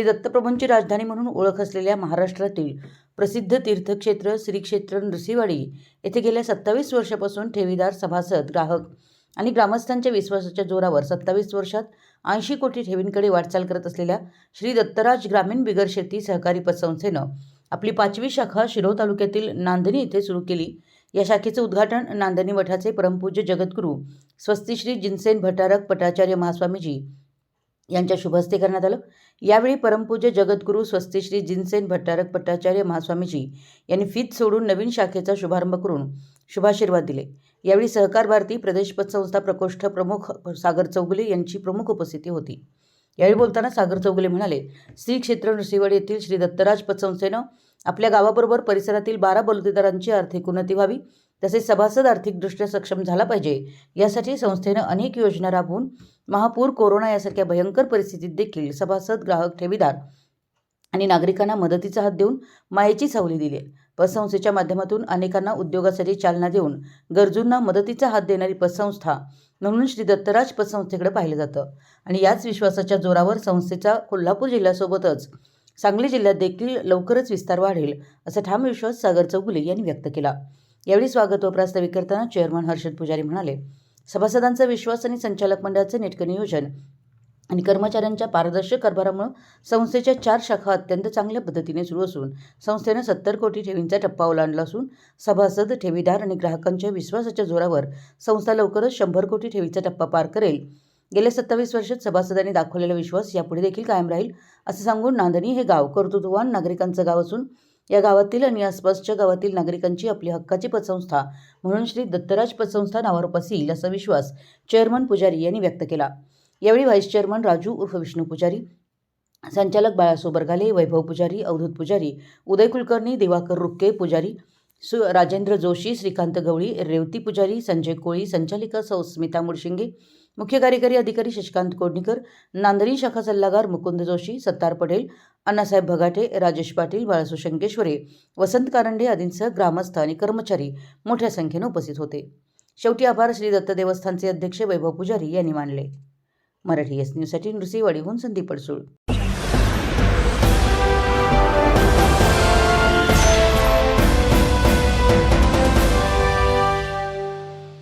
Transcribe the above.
श्री दत्तप्रभूंची राजधानी म्हणून ओळख असलेल्या महाराष्ट्रातील प्रसिद्ध तीर्थक्षेत्र श्री क्षेत्र येथे गेल्या सत्तावीस वर्षापासून ठेवीदार सभासद ग्राहक आणि ग्रामस्थांच्या विश्वासाच्या जोरावर सत्तावीस वर्षात ऐंशी कोटी ठेवींकडे वाटचाल करत असलेल्या श्री दत्तराज ग्रामीण बिगर शेती सहकारी पतसंस्थेनं आपली पाचवी शाखा शिरोळ तालुक्यातील नांदणी येथे सुरू केली. या शाखेचं उद्घाटन नांदणी मठाचे परमपूज्य जगद्गुरू स्वस्तिश्री जिनसेन भटारक पटाचार्य महास्वामीजी यांच्या शुभहस्ते करण्यात आलं. यावेळी परमपूज्य जगद्गुरू स्वस्तिश्री जिनसेन भट्टारक भट्टाचार्य महास्वामीजी यांनी फीत सोडून नवीन शाखेचा शुभारंभ करून शुभाशीर्वाद दिले. यावेळी सहकार भारती प्रदेश पतसंस्था प्रकोष्ठ प्रमुख सागर चौगुले यांची प्रमुख उपस्थिती होती. यावेळी बोलताना सागर चौगुले म्हणाले श्री क्षेत्र नृसिंहवाडी येथील श्री दत्तराज पतसंस्थेनं आपल्या गावाबरोबर परिसरातील बारा बलुतेदारांची आर्थिक उन्नती व्हावी तसेच सभासद आर्थिकदृष्ट्या सक्षम झाला पाहिजे यासाठी संस्थेनं अनेक योजना राबवून महापूर कोरोना यासारख्या भयंकर परिस्थितीत देखील सभासद ग्राहक ठेवीदार आणि नागरिकांना मदतीचा हात देऊन मायेची सावली दिली पतसंस्थेच्या माध्यमातून अनेकांना उद्योगासाठी चालना देऊन गरजूंना मदतीचा हात देणारी पतसंस्था म्हणून श्री दत्तराज पतसंस्थेकडे पाहिलं जातं. आणि याच विश्वासाच्या जोरावर संस्थेचा कोल्हापूर जिल्ह्यासोबतच सांगली जिल्ह्यात देखील लवकरच विस्तार वाढेल असा ठाम विश्वास सागर चौगुले यांनी व्यक्त केला. यावेळी स्वागत व प्रास्ताविक करताना चेअरमन हर्षद पुजारी म्हणाले सभासदांचा विश्वास आणि संचालक मंडळाचं नेटकं नियोजन आणि कर्मचाऱ्यांच्या पारदर्शक कारभारामुळं संस्थेच्या चार शाखा अत्यंत चांगल्या पद्धतीने सुरू असून संस्थेनं सत्तर कोटी ठेवींचा टप्पा ओलांडला असून सभासद ठेवीदार आणि ग्राहकांच्या विश्वासाच्या जोरावर संस्था लवकरच शंभर कोटी ठेवीचा टप्पा पार करेल. गेल्या सत्तावीस वर्षात सभासदांनी दाखवलेला विश्वास यापुढे देखील कायम राहील असं सांगून नांदणी हे गाव कर्तृत्ववान नागरिकांचं गाव असून या गावातील आणि आसपासच्या गावातील नागरिकांची आपली हक्काची पतसंस्था म्हणून श्री दत्तराज पतसंस्था नावारोपास येईल असा विश्वास चेअरमन पुजारी यांनी व्यक्त केला. यावेळी व्हाईस चेअरमन राजू उर्फ विष्णू पुजारी संचालक बाळासो बरगाले वैभव पुजारी अवधूत पुजारी उदय कुलकर्णी दिवाकर रुक्के पुजारी सु राजेंद्र जोशी श्रीकांत गवळी रेवती पुजारी संजय कोळी संचालिका सौ स्मिता मुळशिंगे मुख्य कार्यकारी अधिकारी शशिकांत कोडणीकर नांदणी शाखा सल्लागार मुकुंद जोशी सत्तार पटेल अण्णासाहेब भगाटे राजेश पाटील बाळासो शंकेश्वरे वसंत कारंडे आदींसह ग्रामस्थ आणि कर्मचारी मोठ्या संख्येने उपस्थित होते. शेवटी आभार श्री दत्त देवस्थानचे अध्यक्ष वैभव पुजारी यांनी मानले. मराठी एस न्यूजसाठी नृसिंहवाडीहून संदीप पडसूळ.